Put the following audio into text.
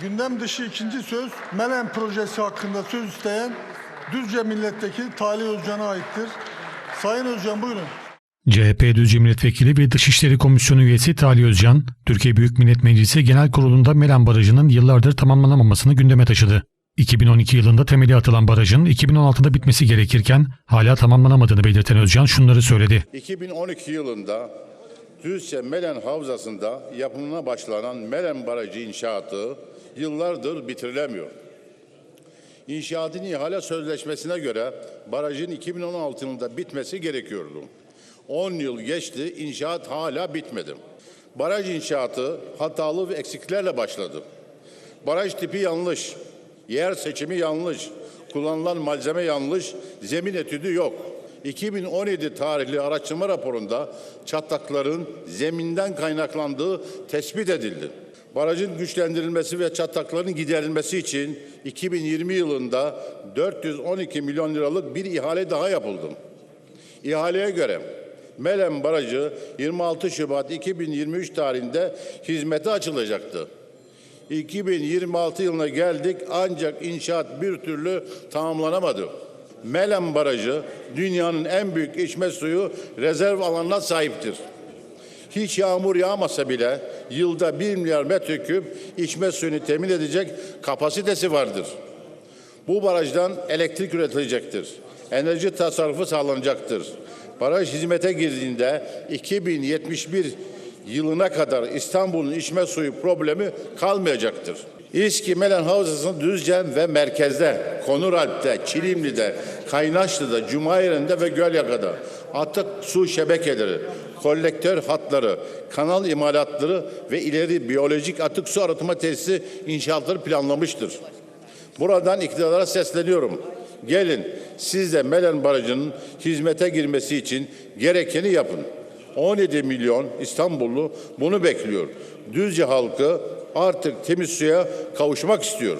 gündem dışı ikinci söz Melen projesi hakkında söz isteyen Düzce Milletvekili Talih Özcan'a aittir. Sayın Özcan buyurun. CHP Düzce Milletvekili ve Dışişleri Komisyonu üyesi Talih Özcan, Türkiye Büyük Millet Meclisi Genel Kurulu'nda Melen Barajı'nın yıllardır tamamlanamamasını gündeme taşıdı. 2012 yılında temeli atılan barajın 2016'da bitmesi gerekirken hala tamamlanamadığını belirten Özcan şunları söyledi. 2012 yılında Düzce Melen Havzası'nda yapımına başlanan Melen Barajı inşaatı yıllardır bitirilemiyor. İnşaatın ihale sözleşmesine göre barajın 2016 yılında bitmesi gerekiyordu. 10 yıl geçti, inşaat hala bitmedi. Baraj inşaatı hatalı ve eksiklerle başladı. Baraj tipi yanlış, yer seçimi yanlış, kullanılan malzeme yanlış, zemin etüdü yok. 2017 tarihli araştırma raporunda çatlakların zeminden kaynaklandığı tespit edildi. Barajın güçlendirilmesi ve çatlakların giderilmesi için 2020 yılında 412 milyon liralık bir ihale daha yapıldı. İhaleye göre Melen Barajı 26 Şubat 2023 tarihinde hizmete açılacaktı. 2026 yılına geldik ancak inşaat bir türlü tamamlanamadı. Melen Barajı dünyanın en büyük içme suyu rezerv alanına sahiptir. Hiç yağmur yağmasa bile yılda 1 milyar metreküp içme suyunu temin edecek kapasitesi vardır. Bu barajdan elektrik üretilecektir. Enerji tasarrufu sağlanacaktır. Baraj hizmete girdiğinde 2071 yılına kadar İstanbul'un içme suyu problemi kalmayacaktır. İSKİ Melen Havzası'nın Düzce ve merkezde, Konuralp'te, Çilimli'de, Kaynaşlı'da, Cumayir'inde ve Gölyaka'da atık su şebekeleri, kolektör hatları, kanal imalatları ve ileri biyolojik atık su arıtma tesisi inşaatları planlamıştır. Buradan iktidara sesleniyorum. Gelin siz de Melen Barajı'nın hizmete girmesi için gerekeni yapın. 17 milyon İstanbullu bunu bekliyor. Düzce halkı artık temiz suya kavuşmak istiyor.